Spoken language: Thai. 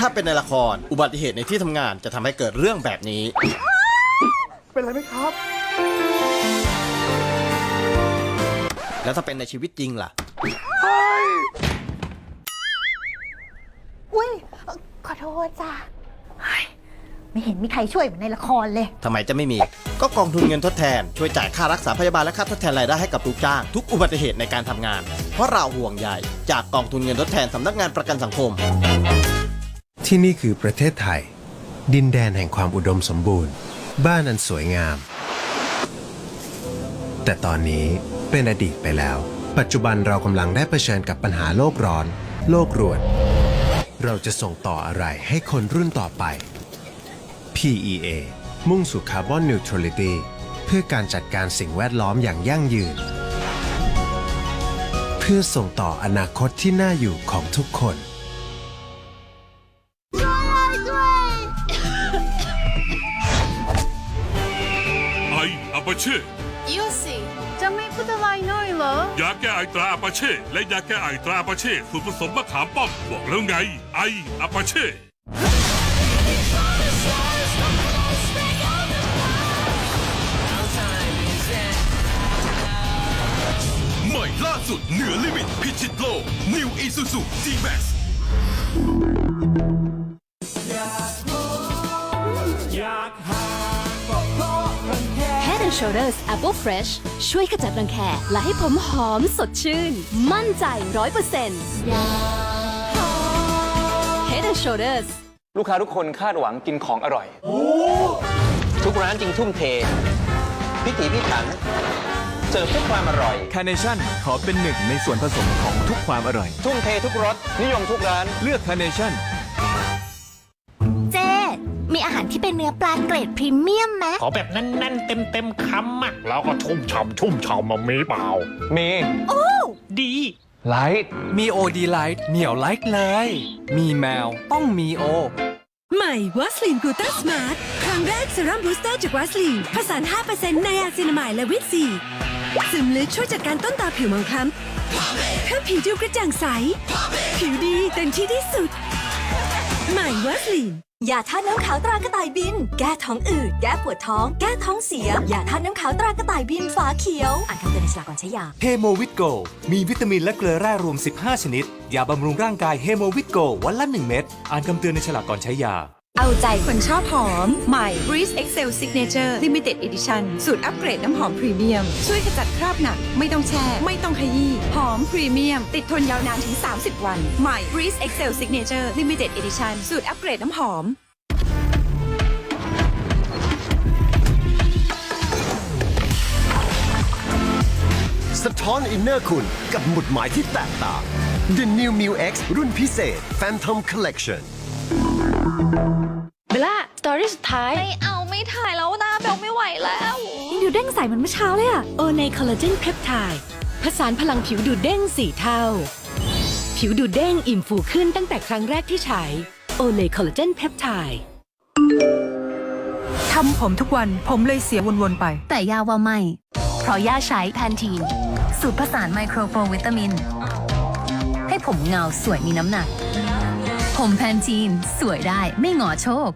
ถ้าเป็นในละครอุบัติเหตุในที่ทำงานจะทำให้เกิดเรื่องแบบนี้ เป็นไรไหมครับ แล้วถ้าเป็นในชีวิตจริงล่ะ อุ้ยเอ่อขอโทษจ้ะเฮ้ยไม่เห็นมีใครช่วยเหมือนในละครเลย ทำไมจะไม่มี ก็กองทุนเงินทดแทน ช่วยจ่ายค่ารักษาพยาบาลและค่าทดแทนรายได้ให้กับลูกจ้าง ทุกอุบัติเหตุในการทำงาน เพราะเราห่วงใยจากกองทุนเงินทดแทนสำนักงานประกันสังคม ที่นี่คือประเทศไทย ดินแดนแห่งความอุดมสมบูรณ์ บ้านอันสวยงาม แต่ตอนนี้เป็นอดีตไปแล้ว ปัจจุบันเรากำลังได้เผชิญกับปัญหาโลกร้อน โลกรวน เราจะส่งต่ออะไรให้คนรุ่นต่อไป PEA มุ่งสู่คาร์บอนนิวทรัลิตี้เพื่อการจัดการสิ่งแวดล้อมอย่างยั่งยืน เพื่อส่งต่ออนาคตที่น่าอยู่ของทุกคน ออาปาเช่ยูสิจะไม่พูดอะไรหน่อยเหรอ ยาแก้ไอตราอาปาเช่และยาแก้ไอตราอาปาเช่สูตรผสมมะขามป้อมบอกแล้วไง ไออาปาเช่ใหม่ล่าสุดเหนือลิมิตพิชิตโลก New Isuzu G-Max Head and Shoulders Apple Fresh ช่วยขจัดรังแคและให้ผมหอมสดชื่น มั่นใจร้อยเปอร์เซ็นต์ Head and Shoulders ลูกค้าทุกคนคาดหวังกินของอร่อย ทุกร้านจริงทุ่มเท พิถีพิถัน เสิร์ฟทุกความอร่อย คาร์เนชั่นขอเป็นหนึ่งในส่วนผสมของทุกความอร่อย ทุ่มเททุกรสนิยมทุกร้าน เลือกคาร์เนชั่นเจมีอาหาร ที่เป็นเนื้อปลาเกรดพรีเมียมไหมขอแบบแน่นๆ เต็มๆคำอะแล้วก็ชุ่มฉ่ำชุ่มฉ่ำมามีเปล่า มีดี ไลท์มีโอดีไลท์เหนียวไลท์เลย มีแมวต้องมีโอ ใหม่วัสลินกูต้าสมาร์ทครั้งแรกเซรั่มบูสเตอร์จากวัสลินผสาน5%ในอาซินามายและวิตซีซึมลึกช่วยจัดการต้นตาผิวหมองคล้ำเพื่อผิวดูกระจ่างใส ผิวดีเต็มที่ที่สุด ใหม่วัสลินอย่าทานน้ำขาวตรากระต่ายบิน แก้ท้องอืด แก้ปวดท้อง แก้ท้องเสียอย่าทานน้ำขาวตรากระต่ายบินฝาเขียว อ่านคำเตือนในฉลากก่อนใช้ยาเฮโมวิตโก มีวิตามินและเกลือแร่รวม 15 ชนิด ยาบำรุงร่างกายเฮโมวิตโกวันละ 1 เม็ด อ่านคำเตือนในฉลากก่อนใช้ยา เอาใจคนชอบหอม ใหม่ Breeze Excel Signature Limited Edition สูตรอัปเกรดน้ำหอมพรีเมียม ช่วยขจัดคราบหนัก ไม่ต้องแช่ ไม่ต้องขยี้ หอมพรีเมียม ติดทนยาวนานถึง 30 วัน ใหม่ Breeze Excel Signature Limited Edition สูตรอัปเกรดน้ำหอมสะท้อนอินเนอร์คุณกับหมุดหมายที่แตกต่าง The New m u X รุ่นพิเศษ Phantom Collection เบล่าสตอรี่สุดท้าย ไม่เอาไม่ถ่ายแล้วนะเบลไม่ไหวแล้วดูเด้งใสเหมือนเมื่อเช้าเลยอะโอในคอลลาเจนเพปไทด์ผสานพลังผิวดูดเด้งสี่เท่า ผิวดูดเด้งอิ่มฟูขึ้นตั้งแต่ครั้งแรกที่ใช้โอเลคอลลาเจนเพปไทด์ทำผมทุกวันผมเลยเสียวนๆไป แต่ย่าว่าไม่ เพราะย่าใช้แพนทีน สูตรผสานไมโครโปรวิตามิน ให้ผมเงาสวยมีน้ำหนัก ผมแพนทีน สวยได้ไม่หงอโชค